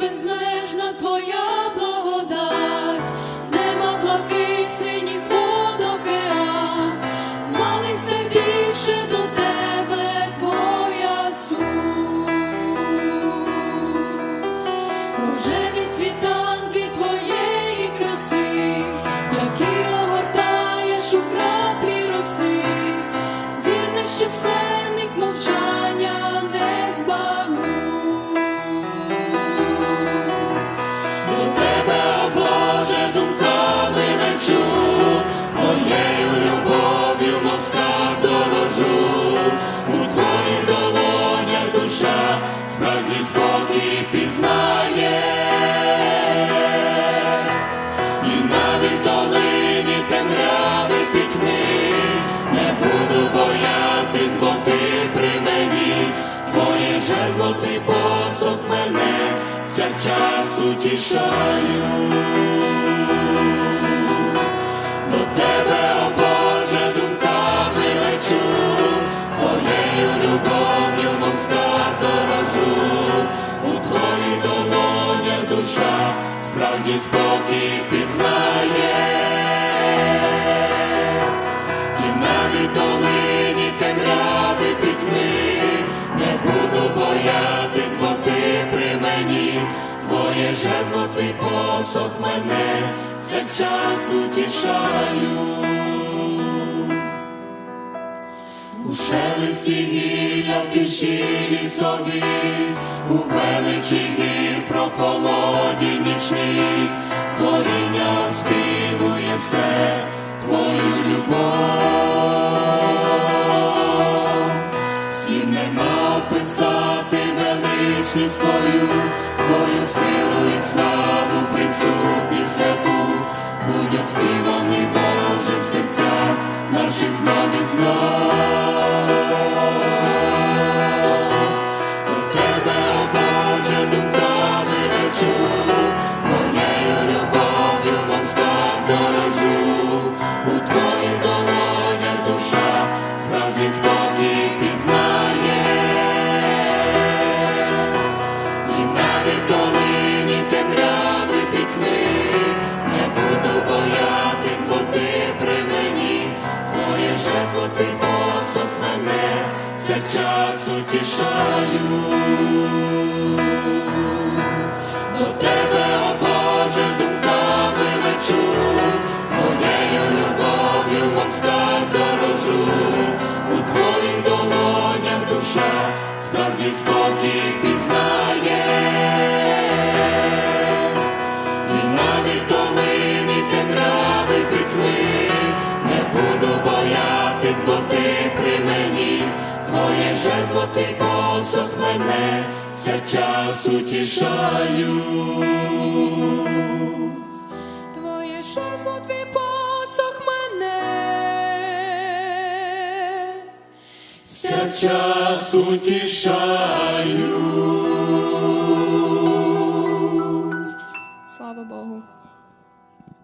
безмежна твоя благодать, нема синіх вод океан, молився більше до тебе твоя суть. Душа справжній спокій пізнає, і навіть в долині темряви пітьми не буду боятись, бо ти при мені, твоє жезло, твій посох мене. Час утішають. До справжній спокій пізнає, і навіть долині темряви пітьми не буду боятись, бо ти при мені, твоє жезло, твій посох мене час утішаю. У шелесті гілля в тиші лісові, у величі нічні, творіння співує все твою любов. Слів нема писати величність твою, твою силу і славу, присутність святу, будь оспіваний, мене все час утішають. До тебе, о Боже, думками лечу, твоєю любов'ю москаль дорожу, у твоїх долонях душа справжній спокій пізнає, і навіть долині темряви пітьми. Не буду боятись, бо ти при мені, твоє жезло, твій посох мене все час утішають. Твоє жезло, твій посох мене все час утішають.